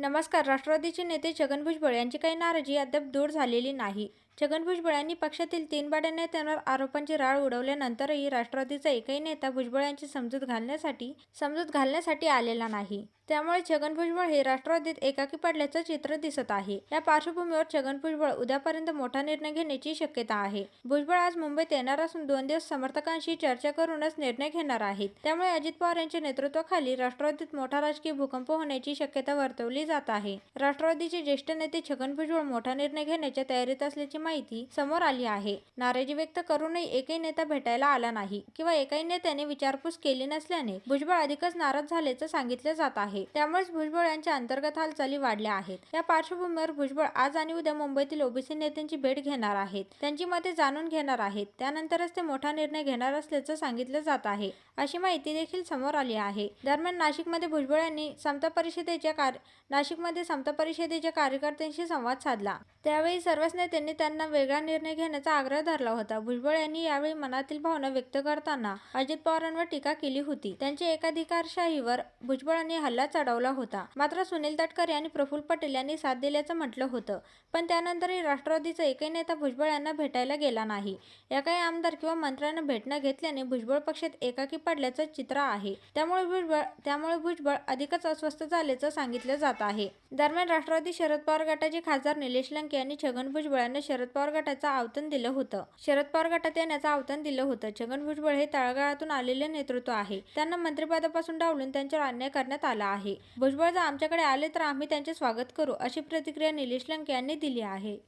नमस्कार राष्ट्रवादीचे नेते छगन भुजबळ यांची काही नाराजी अद्याप दूर झालेली नाही. छगन भुजबळ यांनी पक्षातील तीन बाड्या नेत्यांवर आरोपांची राळ उडवल्यानंतरही राष्ट्रवादीचा एकही नेता भुजबळ यांची समजूत घालण्यासाठी समजूत घालण्यासाठी आलेला नाही. त्यामुळे छगन भुजबळ हे राष्ट्रवादीत एकाकी पडल्याचं चित्र दिसत आहे. या पार्श्वभूमीवर छगन भुजबळ उद्यापर्यंत मोठा निर्णय घेण्याची शक्यता आहे. भुजबळ आज मुंबईत येणार असून दोन दिवस समर्थकांशी चर्चा करूनच निर्णय घेणार आहेत. त्यामुळे अजित पवार यांच्या नेतृत्वाखाली राष्ट्रवादीत मोठा राजकीय भूकंप होण्याची शक्यता वर्तवली जात आहे. राष्ट्रवादीचे ज्येष्ठ नेते छगन भुजबळ मोठा निर्णय घेण्याच्या तयारीत असल्याची माहिती माहिती समोर आली आहे. नाराजी व्यक्त करूनही एकही नेता भेटायला आला नाही किंवा एकाही नेत्याने विचारपूस केली नसल्याने भुजबळ अधिकच नाराज झाल्याचं सांगितलं जात आहे. त्यामुळेच भुजबळ यांच्या अंतर्गत हालचाली वाढल्या आहेत. या पार्श्वभूमीवर भुजबळ आज आणि उद्या मुंबईतील ओबीसी नेत्यांची भेट घेणार आहेत. त्यांची मते जाणून घेणार आहेत. त्यानंतरच ते मोठा निर्णय घेणार असल्याचं सांगितलं जात आहे. अशी माहिती देखील समोर आली आहे. दरम्यान नाशिकमध्ये भुजबळ यांनी समता परिषदेच्या कार्य नाशिकमध्ये समता परिषदेच्या कार्यकर्त्यांशी संवाद साधला. त्यावेळी सर्वच नेत्यांनी त्यांना वेगळा निर्णय घेण्याचा आग्रह धरला होता. भुजबळ यांनी यावेळी मनातील भावना व्यक्त करताना अजित पवारांवर टीका केली होती. त्यांच्या एकाधिकारशाहीवर भुजबळांनी हल्ला चढवला होता. मात्र सुनील तटकर यांनी प्रफुल्ल पटेल यांनी साथ दिल्याचं म्हटलं होतं. पण त्यानंतरही राष्ट्रवादीचा एकही नेता भुजबळ यांना भेटायला गेला नाही. या काही आमदार किंवा मंत्र्यांना भेटणं घेतल्याने भुजबळ पक्षात एकाकी पडल्याचं चित्र आहे. त्यामुळे भुजबळ त्यामुळे भुजबळ अधिकच अस्वस्थ झाल्याचं सांगितलं जात आहे. दरम्यान राष्ट्रवादी शरद पवार गटाचे खासदार निलेश लंके यांनी छगन भुजबळ यांना शरद पवार गटाचं आवतन दिलं होतं. शरद पवार गटात येण्याचं आवतन दिलं होतं. छगन भुजबळ हे तळागाळातून आलेले नेतृत्व आहे. त्यांना मंत्रिपदापासून डावलून त्यांच्यावर अन्याय करण्यात आला आहे. भुजबळ जर आमच्याकडे आले तर आम्ही त्यांचे स्वागत करू अशी प्रतिक्रिया निलेश लंके यांनी दिली आहे.